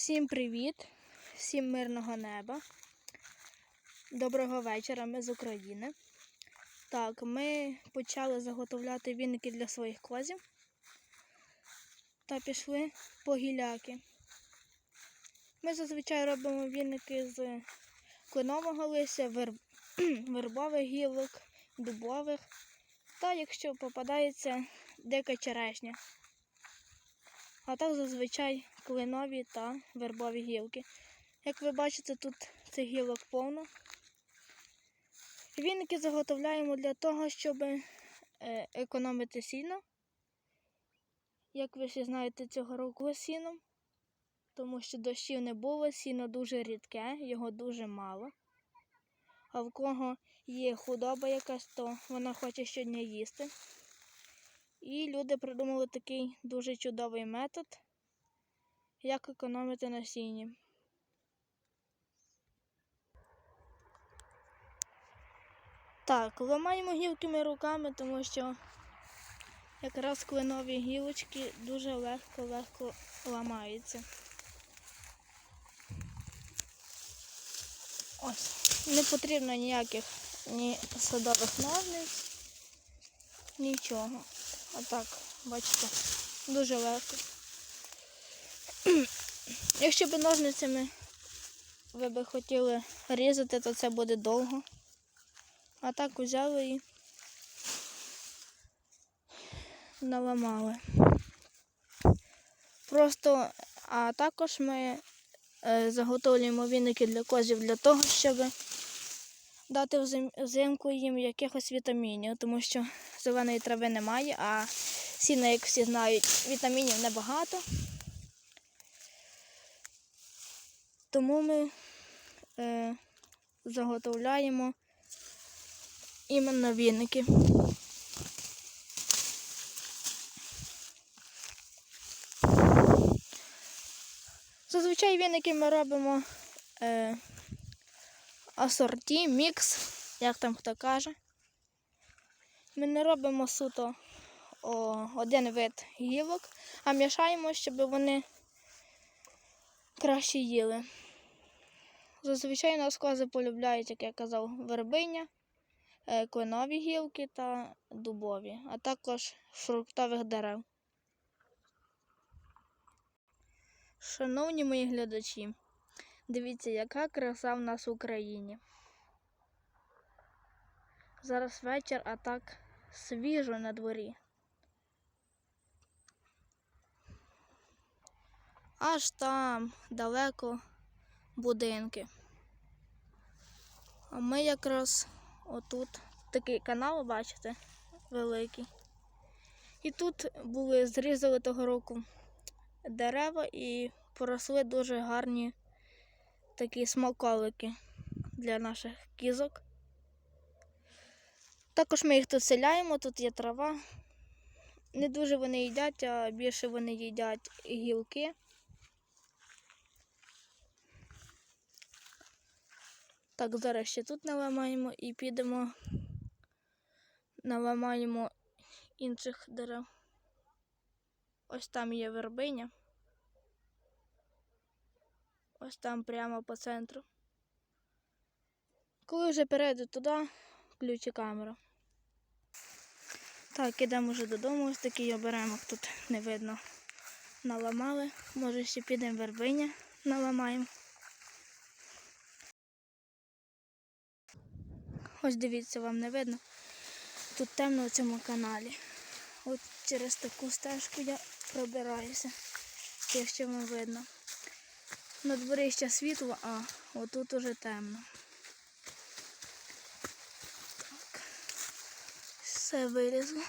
Всім привіт, всім мирного неба. Доброго вечора, ми з України. Так, ми почали заготовляти віники для своїх козів та пішли по гіляки. Ми зазвичай робимо віники з кленового листя, верб... вербових гілок, дубових та якщо попадається дика черешня. А так зазвичай кленові та вербові гілки. Як ви бачите, тут цих гілок повно. Віники заготовляємо для того, щоб е, економити сіно. Як ви всі знаєте, цього року сіном, тому що дощів не було, сіно дуже рідке, його дуже мало. А в кого є худоба якась, то вона хоче щодня їсти. І люди придумали такий дуже чудовий метод, як економити на сіні. Так, ламаємо гілками руками, тому що якраз кленові гілочки дуже легко-легко ламаються. Ось, не потрібно ніяких ні садових ножниць, нічого. Отак, бачите, дуже легко. Якщо б ножницями ви би хотіли різати, то це буде довго. А так взяли і наламали. Просто, а також ми е, заготовлюємо віники для козів для того, щоб дати взимку їм якихось вітамінів, тому що зеленої трави немає, а сіна, як всі знають, вітамінів небагато. Тому ми е, заготовляємо іменно віники. Зазвичай віники ми робимо е, асорті, мікс, як там хто каже. Ми не робимо суто о, один вид гілок, а мішаємо, щоб вони краще їли. Зазвичай нас кози полюбляють, як я казав, вербиня, е, кленові гілки та дубові, а також фруктових дерев. Шановні мої глядачі, дивіться, яка краса в нас в Україні. Зараз вечір, а так свіжо на дворі. Аж там далеко будинки. А ми якраз отут такий канал, бачите, великий. І тут були, зрізали того року дерева і поросли дуже гарні такі смаколики для наших кізок. Також ми їх тут селяємо, тут є трава. Не дуже вони їдять, а більше вони їдять гілки. Так, зараз ще тут наламаємо і підемо, наламаємо інших дерев. Ось там є вербиня. Ось там прямо по центру. Коли вже перейду туди, включу камеру. Так, ідемо вже додому, ось такий оберемок тут не видно. Наламали. Може ще підемо вербиня, наламаємо. Ось дивіться, вам не видно. Тут темно у цьому каналі. От через таку стежку я пробираюся, якщо вам видно. На дворі ще світло, а отут уже темно. Так. Все вирізу.